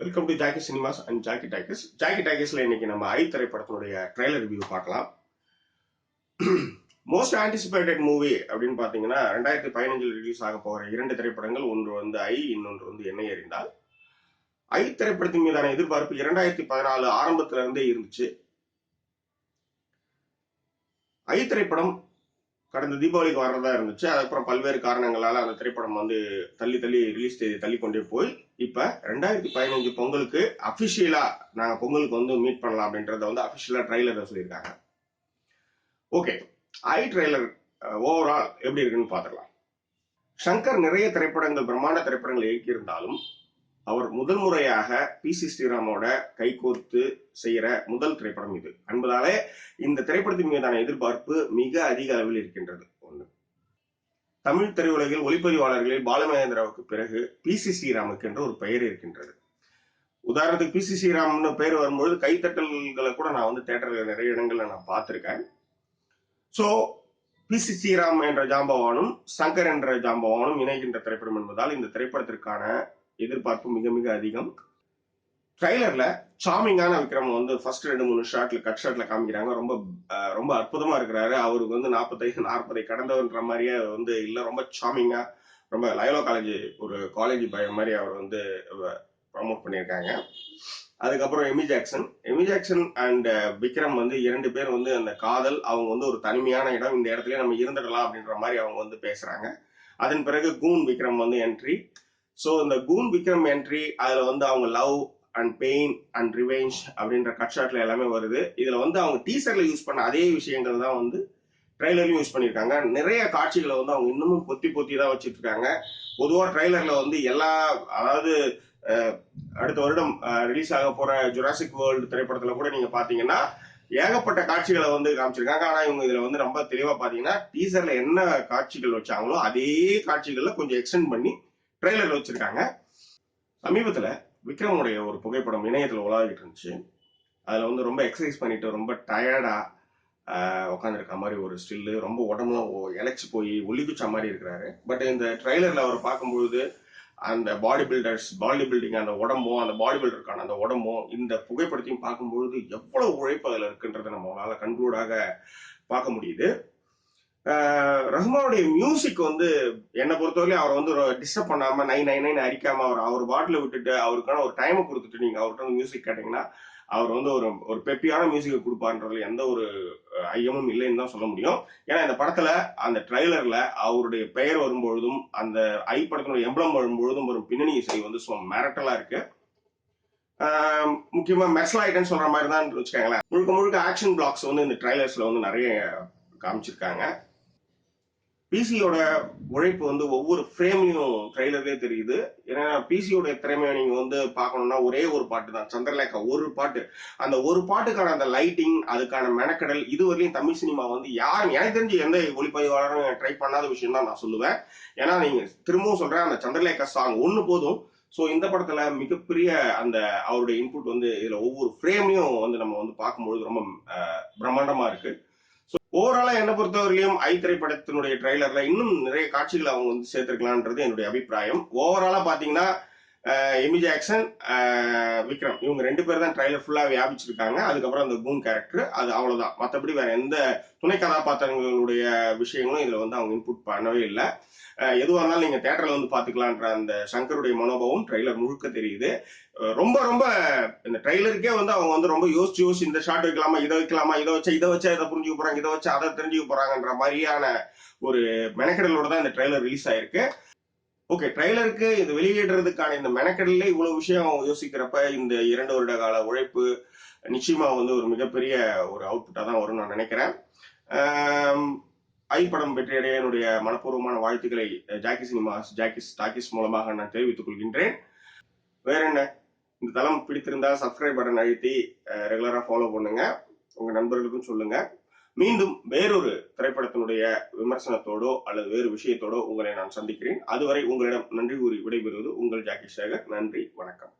Welcome to Jackie Cinemas and Jackie Talkies Jackie டாக்கிஸ்ல இன்னைக்கு நம்ம ஐ திரைப்படத்தினுடைய ட்ரெய்லர் ரிவ்யூ பார்க்கலாம். மோஸ்ட் ஆன்டிசிபேட்டட் மூவி அப்படின்னு பாத்தீங்கன்னா ரெண்டாயிரத்தி பதினஞ்சில் ரிலீஸ் ஆக போகிற இரண்டு திரைப்படங்கள் ஒன்று வந்து ஐ இன்னொன்று வந்து என்னை அறிந்தால். ஐ திரைப்படத்தின் மீதான எதிர்பார்ப்பு இரண்டாயிரத்தி பதினாலு ஆரம்பத்துல இருந்தே இருந்துச்சு. ஐ திரைப்படம் கடந்த தீபாவளிக்கு வர்றதா இருந்துச்சு. அதுக்கப்புறம் பல்வேறு காரணங்களால அந்த திரைப்படம் வந்து தள்ளி தள்ளி ரிலீஸ் தேதி தள்ளி கொண்டே போய் இப்ப ரெண்டாயிரத்தி பதினஞ்சு பொங்கலுக்கு அபிஷியலா நாங்க பொங்கலுக்கு வந்து மீட் பண்ணலாம் அப்படின்றத வந்து அபிஷியலா ட்ரைலர் சொல்லியிருக்காங்க. ஓகே ஐ ட்ரெய்லர் ஓவரால் எப்படி இருக்குன்னு பார்த்துக்கலாம். சங்கர் நிறைய திரைப்படங்கள் பிரம்மாண்ட திரைப்படங்கள் இயக்கியிருந்தாலும் அவர் முதல் முறையாக பி சி ஸ்ரீராமோட கைகோர்த்து செய்கிற முதல் திரைப்படம் இது. என்பதாலே இந்த திரைப்படத்தின் மீதான எதிர்பார்ப்பு மிக அதிக அளவில் இருக்கின்றது. ஒன்று தமிழ் திரையுலகில் ஒளிப்பதிவாளர்களில் பாலமகேந்திராவுக்கு பிறகு பி சி ஸ்ரீராமுக்கு என்ற ஒரு பெயர் இருக்கின்றது. உதாரணத்துக்கு பி சி ஸ்ரீராம்னு பெயர் வரும்பொழுது கைத்தட்டல்களை கூட நான் வந்து தேட்டர்கள் நிறைய இடங்களில் நான் பார்த்துருக்கேன். ஸோ பி சி ஸ்ரீராம் என்ற ஜாம்பவானும் சங்கர் என்ற ஜாம்பவானும் இணைகின்ற திரைப்படம் என்பதால் இந்த திரைப்படத்திற்கான எதிர்பார்ப்பு மிக மிக அதிகம். ட்ரைலர்ல சாமிங்கான விக்ரம் வந்து ஃபர்ஸ்ட் ரெண்டு மூணு ஷாட்ல கட் ஷாட்ல காமிக்கிறாங்க. ரொம்ப ரொம்ப அற்புதமா இருக்கிறாரு. அவருக்கு வந்து நாற்பத்தைந்து நாற்பதை கடந்தவன்ற மாதிரியே வந்து இல்லை ரொம்ப சாமிங்கா ரொம்ப லயோலா காலேஜ் ஒரு காலேஜ் பய மாதிரி அவர் வந்து ப்ரமோட் பண்ணியிருக்காங்க. அதுக்கப்புறம் Amy Jackson. Amy Jackson and Vikram வந்து இரண்டு பேர் வந்து அந்த காதல் அவங்க வந்து ஒரு தனிமையான இடம் இந்த இடத்துல நம்ம இருந்துடலாம் அப்படின்ற மாதிரி அவங்க வந்து பேசுறாங்க. அதன் பிறகு கூன் விக்ரம் வந்து என்ட்ரி ஸோ இந்த கூன் விக்ரம் என்ட்ரி அதில் வந்து அவங்க love and pain and revenge அப்படின்ற கட் ஷாட்ல எல்லாமே வருது. இதில் வந்து அவங்க டீசர்ல யூஸ் பண்ண அதே விஷயங்கள் தான் வந்து ட்ரைலர்லையும் யூஸ் பண்ணியிருக்காங்க நிறைய காட்சிகளை வந்து அவங்க இன்னமும் பொத்தி பொத்தி தான் வச்சுட்டு இருக்காங்க பொதுவாக ட்ரைலர்ல வந்து எல்லா அதாவது அடுத்த வருடம் ரிலீஸ் ஆக போற ஜுராசிக் வேர்ல்டு திரைப்படத்துல கூட நீங்க பாத்தீங்கன்னா ஏகப்பட்ட காட்சிகளை வந்து காமிச்சிருக்காங்க. ஆனா இவங்க இதுல வந்து ரொம்ப தெளிவா பாத்தீங்கன்னா டீசர்ல என்ன காட்சிகள் வச்சாங்களோ அதே காட்சிகள்ல கொஞ்சம் எக்ஸ்டெண்ட் பண்ணி ட்ரெய்லர்ல வச்சிருக்காங்க. சமீபத்தில் விக்ரமுடைய ஒரு புகைப்படம் இணையத்தில் உலாவிட்டு இருந்துச்சு. அதில் வந்து ரொம்ப எக்ஸசைஸ் பண்ணிட்டு ரொம்ப டயர்டாக உட்காந்துருக்க மாதிரி ஒரு ஸ்டில்லு ரொம்ப உடம்புலாம் இழைச்சி போய் ஒல்லிக்குச்ச மாதிரி இருக்கிறாரு. பட் இந்த ட்ரெய்லரில் அவர் பார்க்கும்பொழுது அந்த பாடி பில்டர்ஸ் பாடி பில்டிங் அந்த உடம்பும் அந்த பாடி பில்டருக்கான அந்த உடம்பும் இந்த புகைப்படத்தையும் பார்க்கும்பொழுது எவ்வளவு உழைப்பு அதில் இருக்குன்றதை நம்மளால் கண்கூடாக பார்க்க முடியுது. ரஹ்மானுடைய மியூசிக் வந்து என்னை பொறுத்தவரையும் அவர் வந்து டிஸ்டர்ப் பண்ணாம நை நை நைன் அடிக்காம அவர் அவர் பாட்டில் விட்டுட்டு அவருக்கான ஒரு டைமை கொடுத்துட்டு நீங்க அவர்கிட்ட வந்து மியூசிக் கேட்டீங்கன்னா அவர் வந்து ஒரு ஒரு பெப்பியான மியூசிக்கை கொடுப்பான்றதுல எந்த ஒரு ஐயமும் இல்லைன்னு தான் சொல்ல முடியும். ஏன்னா இந்த படத்துல அந்த ட்ரைலர்ல அவருடைய பெயர் வரும்பொழுதும் அந்த ஐ படத்தினுடைய எம்பளம் வரும்பொழுதும் ஒரு பின்னணி இசை வந்து சும்மா மிரட்டலா இருக்கு. முக்கியமா மெர்சல் ஐட்டன் சொல்ற மாதிரி தான் வச்சுக்காங்களேன். முழுக்க முழுக்க ஆக்ஷன் பிளாக்ஸ் வந்து இந்த ட்ரைலர்ஸ்ல வந்து நிறைய காமிச்சிருக்காங்க. பிசியோட உழைப்பு வந்து ஒவ்வொரு ஃப்ரேம்லையும் ட்ரெய்லர்லயே தெரியுது. ஏன்னா பிசியோட திறமையை நீங்க வந்து பார்க்கணும்னா ஒரே ஒரு பாட்டு தான். சந்திரலேகா ஒரு பாட்டு. அந்த ஒரு பாட்டுக்கான அந்த லைட்டிங் அதுக்கான மெனக்கடல் இதுவரையும் தமிழ் சினிமா வந்து யாரும் எனக்கு தெரிஞ்சு எந்த ஒளிப்பதிவாளரும் ட்ரை பண்ணாத விஷயம் தான் நான் சொல்லுவேன். ஏன்னா நீங்க திரும்பவும் சொல்றேன் அந்த சந்திரலேகா சாங் ஒன்று போதும். ஸோ இந்த படத்துல மிகப்பெரிய அந்த அவருடைய இன்புட் வந்து இதுல ஒவ்வொரு ஃப்ரேம்லையும் வந்து நம்ம வந்து பார்க்கும்பொழுது ரொம்ப பிரம்மாண்டமா இருக்கு. பொறுத்தவரையிலும் ஐ திரைப்படத்தினுடைய ட்ரைலர்ல இன்னும் நிறைய காட்சிகளை அவங்க வந்து சேர்த்திருக்கலான்றது என்னுடைய அபிப்பிராயம். ஓவராலா பாத்தீங்கன்னா எமி ஜாக்சன் விக்ரம். இவங்க ரெண்டு பேர் தான் ட்ரைலர் ஃபுல்லாக வியாபிச்சிருக்காங்க. அதுக்கப்புறம் அந்த பூம் கேரக்டர் அது அவ்வளோதான் மற்றபடி வேற எந்த துணை கதாபாத்திரங்களுடைய விஷயங்களும் இதில் வந்து அவங்க இன்புட் பண்ணவே இல்லை. எதுவாக இருந்தாலும் நீங்கள் தேட்டரில் வந்து பார்த்துக்கலான்ற அந்த சங்கருடைய மனோபாவம் ட்ரைலர் முழுக்க தெரியுது. ரொம்ப ரொம்ப இந்த ட்ரைலருக்கே வந்து அவங்க வந்து ரொம்ப யோசிச்சு யோசிச்சு இந்த ஷார்ட் வைக்கலாமா இதை வைக்கலாமா இதை வச்சா இதை வச்சா இதை புரிஞ்சுக்க போகிறாங்க இதை வச்சா அதை தெரிஞ்சுக்க போறாங்கன்ற மாதிரியான ஒரு மெனக்கெடலோட தான் இந்த ட்ரைலர் ரிலீஸ் ஆயிருக்கு. ஓகே ட்ரைலருக்கு இது வெளியிடுறதுக்கான இந்த மெனக்கடல இவ்வளவு விஷயம் யோசிக்கிறப்ப இந்த இரண்டு வருட கால உழைப்பு நிச்சயமா வந்து ஒரு மிகப்பெரிய ஒரு அவுட்புட்டா தான் வரும்னு நான் நினைக்கிறேன். ஐ படம் வெற்றியடைய என்னுடைய மனப்பூர்வமான வாழ்த்துக்களை ஜாக்கி சினிமாஸ் ஜாக்கிஸ் டாக்கிஸ் மூலமாக நான் தெரிவித்துக் கொள்கின்றேன். வேற என்ன? இந்த தளம் பிடித்திருந்தால் சப்ஸ்கிரைப் பட்டன் அழுத்தி ரெகுலரா ஃபாலோ பண்ணுங்க. உங்க நண்பர்களுக்கும் சொல்லுங்க. மீண்டும் வேறொரு திரைப்படத்தினுடைய விமர்சனத்தோடோ அல்லது வேறு விஷயத்தோடோ உங்களை நான் சந்திக்கிறேன். அதுவரை உங்களிடம் நன்றி கூறி விடைபெறுவது உங்கள் ஜாக்கி சேகர். நன்றி வணக்கம்.